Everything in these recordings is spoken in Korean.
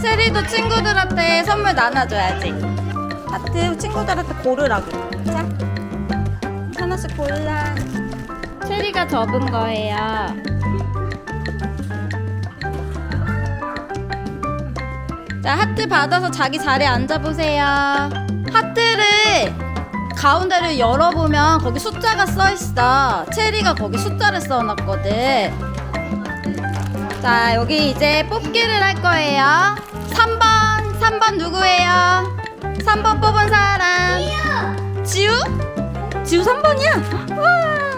체리도 친구들한테 선물 나눠줘야지. 하트 친구들한테 고르라고. 자, 하나씩 골라. 체리가 접은 거예요. 자, 하트 받아서 자기 자리에 앉아보세요. 하트를 가운데를 열어보면 거기 숫자가 써 있어. 체리가 거기 숫자를 써놨거든. 자, 여기 이제 뽑기를 할 거예요. 3번, 3번 지우 3번이야? 와,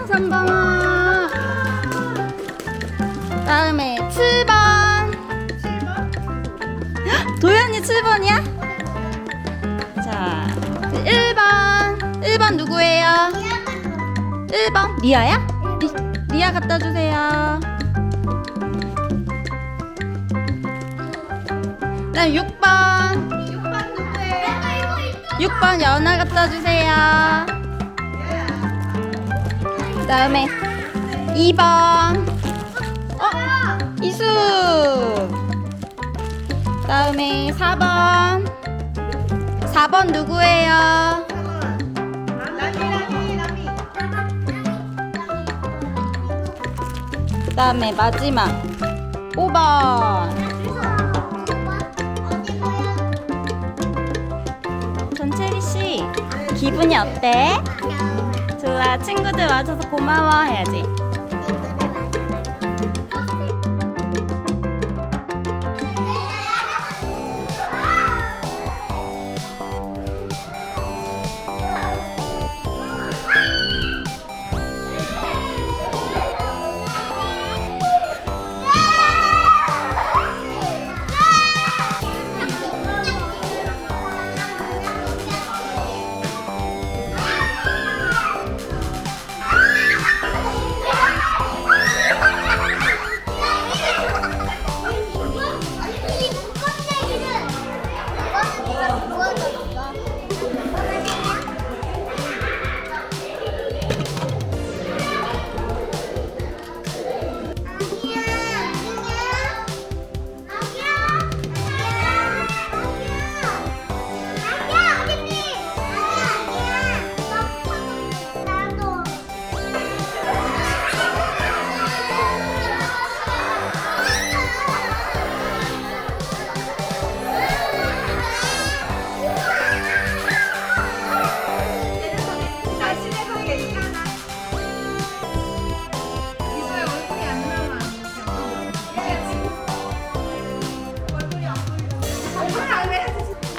3번. 다음에 7번. 도현이 7번이야? 자, 1번. 1번 누구예요? 1번. 리아야? 리, 리아 갖다 주세요. 다음 6번. 6번 연아 갖다 주세요. 그다음에 2번. 어? 이수. 그다음에 4번. 4번 누구예요? 그 다음에 마지막 5번. 전채리 씨 기분이 어때? 좋아 친구들 와줘서 고마워 해야지.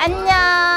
안녕.